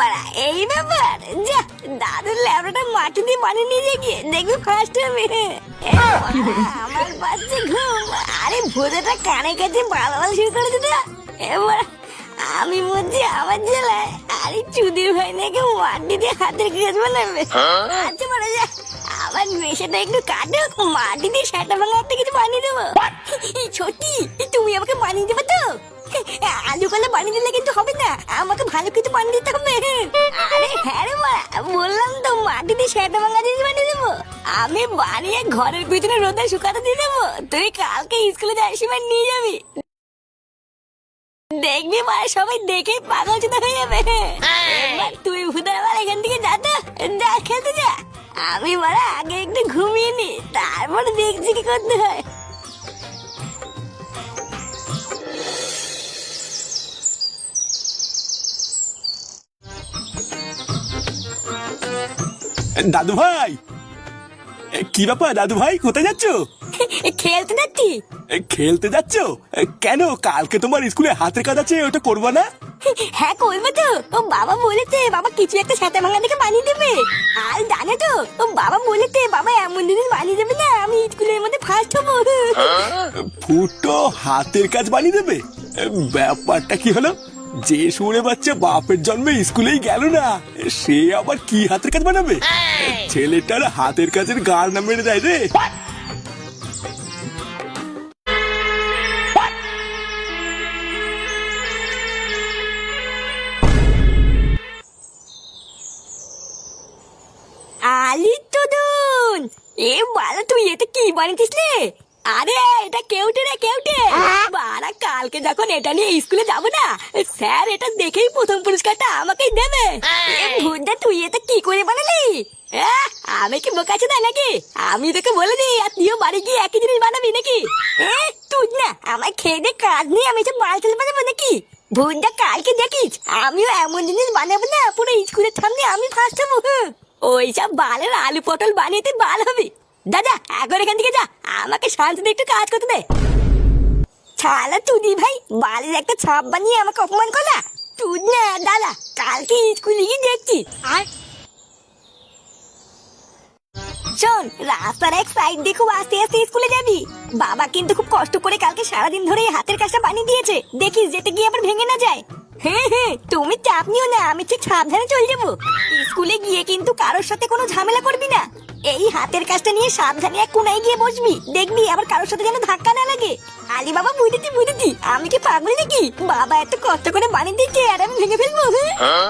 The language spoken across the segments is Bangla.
বাড়া। এই ব্যাপার যা দাদুর ল্যাবটা মাটি দিয়ে বানিয়ে নিয়ে গিয়ে। দেখবি ফার্স্ট হবে আমার বাচ্চা ঘুম। আরে ভোদাটা কানে কাছে বালবাল শুরু করে দিত। এবার আমি মধ্যে আমার জেলায়। আরে চুদির ভাই নাকি মাটি দিয়ে হাতের কাজ বানাবে। আচ্ছা বড় যা। আমার মেশাটা একটু কাটো। মাটি দিয়ে সেটা ভাঙা একটা কিছু বানিয়ে দেবো। ছোটি তুমি আমাকে বানিয়ে দেবে তো? দিলে কিন্তু হবে না। আমাকে ভালো কিছু দিতে হবে। আরে হ্যাঁ বললাম তো মাটি দিয়ে জিনিস বানিয়ে দেবো। আমি বানিয়ে ঘরের পিছনে রোদে শুকাতে দিয়ে দেবো। তুই কালকে স্কুলে নিয়ে যাবি। দেখবি মা, সবাই দেখে পাগল চুদা হয়ে যাবে। তুই ভুদার আবার এখান থেকে যা তো, যা খেলতে যা। আমি মারা আগে একটু ঘুমিয়ে নি, তারপরে দেখছি কি করতে হয়। দাদু ভাই! কি ব্যাপার দাদু ভাই? কোথায় যাচ্ছ? খেলতে যাচ্ছি। খেলতে যাচ্ছ? কেন? কালকে তোমার স্কুলে হাতের কাজ আছে ওটা করবা না? হ্যাঁ করব তো। ও বাবা বলেছে বাবা কিছু একটা সাথে ভাঙা দেখে বানিয়ে দেবে। আর জানো তো ও বাবা বলেছে বাবা এমন জিনিস বানিয়ে দেবে না আমি স্কুলের মধ্যে ফার্স্ট হব। ফুটো হাতের কাজ বানিয়ে দেবে? ব্যাপারটা কি হলো? যে শুনে বাচ্চা বাপের জন্মে স্কুলেই গেল না সে আবার কি হাতের কাজ বানাবে? ছেলেটার হাতের কাজের গার না মেরে যায় রে। আলি এ বালা তুই এটা কি বানিয়েছিস রে? আরে এটা কেউটে রে কেউটে। কালকে যখন এটা নিয়ে স্কুলে যাব না স্যার এটা দেখেই প্রথম পুরস্কারটা আমাকেই দেবে। এ তুই এটা কি করে বানালি? আমি কি বোকাচ্ছি না নাকি? আমি তোকে বলে দিই আর তুইও বাড়ি গিয়ে একই জিনিস বানাবি নাকি? তুই না আমার খেয়ে দিয়ে কাজ নিয়ে আমি সব বাল চলে বানাবো নাকি? ভুদা কালকে দেখিস আমিও এমন জিনিস বানাবো না পুরো স্কুলের সামনে আমি ফার্স্ট হব। ওইসব বালের আলু পটল বানিয়ে তুই বাল হবি। দাদা এখন এখান থেকে যা আমাকে শান্তিতে একটু কাজ করতে দে। ছালা তুদি ভাই বালের একটা ছাপ বানিয়ে আমাকে অপমান করলা? তুই না দাদা কালকে স্কুলে গিয়ে দেখছি। আর? শোন রাস্তার এক সাইড দিয়ে খুব আস্তে আস্তে স্কুলে যাবি। বাবা কিন্তু খুব কষ্ট করে কালকে সারাদিন ধরে এই হাতের কাজটা বানিয়ে দিয়েছে। দেখিস যেতে গিয়ে আবার ভেঙে না যায়। হ্যাঁ হ্যাঁ তুমি চাপ নিও না আমি ঠিক সাবধানে চলে যাব। স্কুলে গিয়ে কিন্তু কারোর সাথে কোনো ঝামেলা করবি না। এই হাতের কাজটা নিয়ে সাবধানে এক কোনায় গিয়ে বসবি। দেখবি আবার কারোর সাথে যেন ধাক্কা না লাগে। আলি বাবা বুঝেছি বুঝেছি। আমি কি পাগল নাকি? বাবা এত কষ্ট করে বানিয়ে দিচ্ছে আর আমি ভেঙে ফেলব?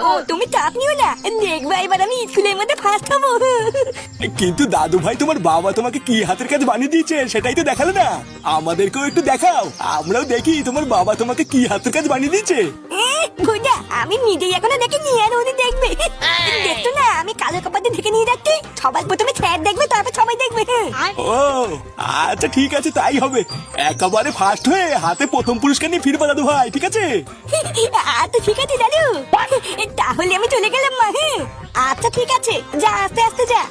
ও তুমি চাপ নিও না। দেখবে এবার আমি স্কুলের মধ্যে ফার্স্ট হব। কিন্তু দাদু ভাই তোমার বাবা তোমাকে কি হাতের কাজ বানিয়ে দিয়েছে? সেটাই তো দেখাল না। আমাদেরকেও একটু দেখাও। আমরাও দেখি তোমার বাবা তোমাকে কি হাতের কাজ বানিয়ে দিয়েছে। ভুজা আমি নিজেই এখনও দেখিনি। ও আচ্ছা ঠিক আছে, তাই হবে। একেবারে ফার্স্ট হয়ে হাতে প্রথম পুরস্কার নিয়ে ফিরবা দাদু ভাই, ঠিক আছে? আচ্ছা ঠিক আছে, দাদু। তাহলে আমি চলে গেলাম, মা হ্যাঁ। আচ্ছা ঠিক আছে, যা, আস্তে আস্তে যা।